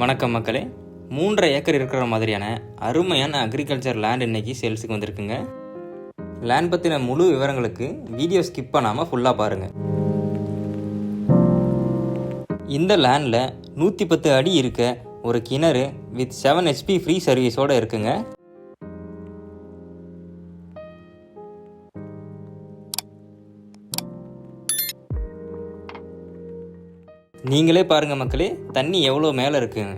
வணக்கம் மக்களே. மூன்றரை ஏக்கர் இருக்கிற மாதிரியான அருமையான அக்ரிகல்ச்சர் லேண்ட் இன்னைக்கு சேல்ஸுக்கு வந்திருக்குங்க. லேண்ட் பற்றின முழு விவரங்களுக்கு வீடியோ ஸ்கிப் பண்ணாமல் ஃபுல்லாக பாருங்கள் இந்த லேண்டில் நூற்றி பத்து அடி இருக்க ஒரு கிணறு வித் செவன் ஹெச்பி ஃப்ரீ சர்வீஸோடு இருக்குங்க. நீங்களே பாருங்கள் மக்களே தண்ணி எவ்வளோ மேலே இருக்குங்க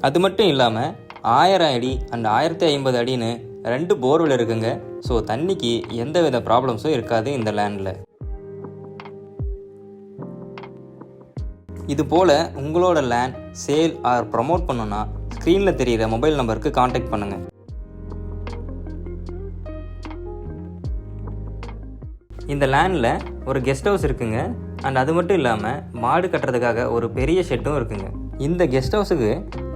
அது மட்டும் இல்லாமல் ஆயிரம் அடி அண்ட் ஆயிரத்தி ஐம்பது அடின்னு ரெண்டு போர்வெல் இருக்குங்க. ஸோ தண்ணிக்கு எந்த வித ப்ராப்ளம்ஸும் இருக்காது இந்த லேண்டில் இது போல் உங்களோட லேண்ட் சேல் ஆர் ப்ரமோட் பண்ணுன்னா ஸ்க்ரீனில் தெரியிற மொபைல் நம்பருக்கு காண்டாக்ட் பண்ணுங்கள் இந்த லேண்டில் ஒரு கெஸ்ட் ஹவுஸ் இருக்குங்க. அண்ட் அது மட்டும் இல்லாமல் மாடு கட்டுறதுக்காக ஒரு பெரிய ஷெட்டும் இருக்குங்க. இந்த guest ஹவுஸுக்கு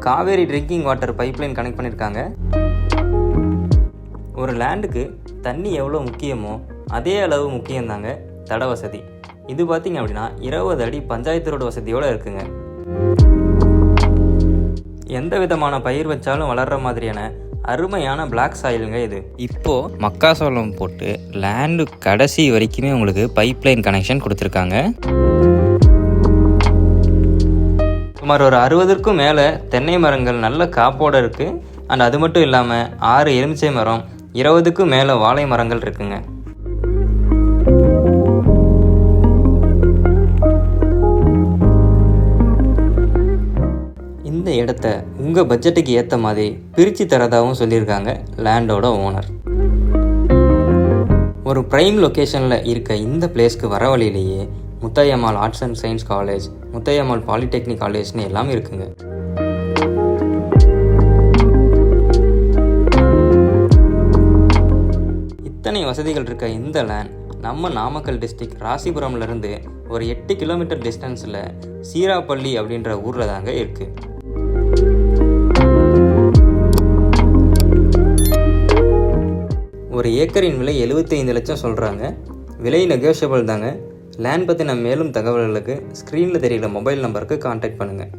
Kaveri drinking water pipeline connect பண்ணியிருக்காங்க ஒரு லேண்டுக்கு தண்ணி எவ்வளோ முக்கியமோ அதே அளவு முக்கியம்தாங்க தட வசதி. இது பார்த்தீங்க அப்படின்னா இருபது அடி பஞ்சாயத்து ரோடு வசதியோடு இருக்குங்க. எந்த விதமான பயிர் வச்சாலும் வளர்கிற மாதிரியான அருமையான பிளாக் சாயிலுங்க இது. இப்போ மக்காசோளம் போட்டு லேண்டு கடைசி வரைக்குமே உங்களுக்கு பைப்லைன் கனெக்ஷன் கொடுத்துருக்காங்க. சுமார் ஒரு அறுபதுக்கும் மேலே தென்னை மரங்கள் நல்ல காப்போடு இருக்குது அண்ட் அது மட்டும் இல்லாமல் ஆறு எலுமிச்சை மரம் இருபதுக்கும் மேலே வாழை மரங்கள் இருக்குங்க. இந்த இடத்த உங்கள் பட்ஜெட்டுக்கு ஏற்ற மாதிரி பிரித்து தரதாகவும் சொல்லியிருக்காங்க லேண்டோட ஓனர் ஒரு ப்ரைம் லொக்கேஷனில் இருக்க இந்த பிளேஸ்க்கு வர வழியிலேயே Muthaiyammal arts and science college Muthaiyammal polytechnic காலேஜ்னு எல்லாம் இருக்குங்க. இத்தனை வசதிகள் இருக்க இந்த லேண்ட் நம்ம நாமக்கல் டிஸ்ட்ரிக்ட் ராசிபுரம்லேருந்து ஒரு எட்டு கிலோமீட்டர் டிஸ்டன்ஸில் சீராப்பள்ளி அப்படின்ற ஊரில் தாங்க இருக்குது ஒரு ஏக்கரின் விலை 75 லட்சம் சொல்கிறாங்க விலை நெகோஷியபிள் தாங்க. லேண்ட் பற்றின மேலும் தகவல்களுக்கு ஸ்க்ரீனில் தெரிகிற மொபைல் நம்பருக்கு காண்டாக்ட் பண்ணுங்கள்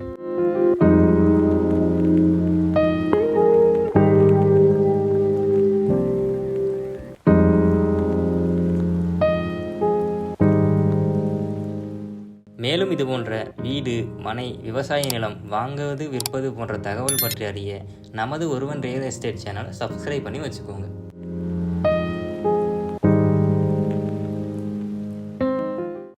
மேலும் இது போன்ற வீடு மனை விவசாய நிலம் வாங்குவது விற்பது போன்ற தகவல் பற்றி அறிய நமது ஒருவன் ரியல் எஸ்டேட் சேனலை சப்ஸ்கிரைப் பண்ணி வச்சுக்கோங்க.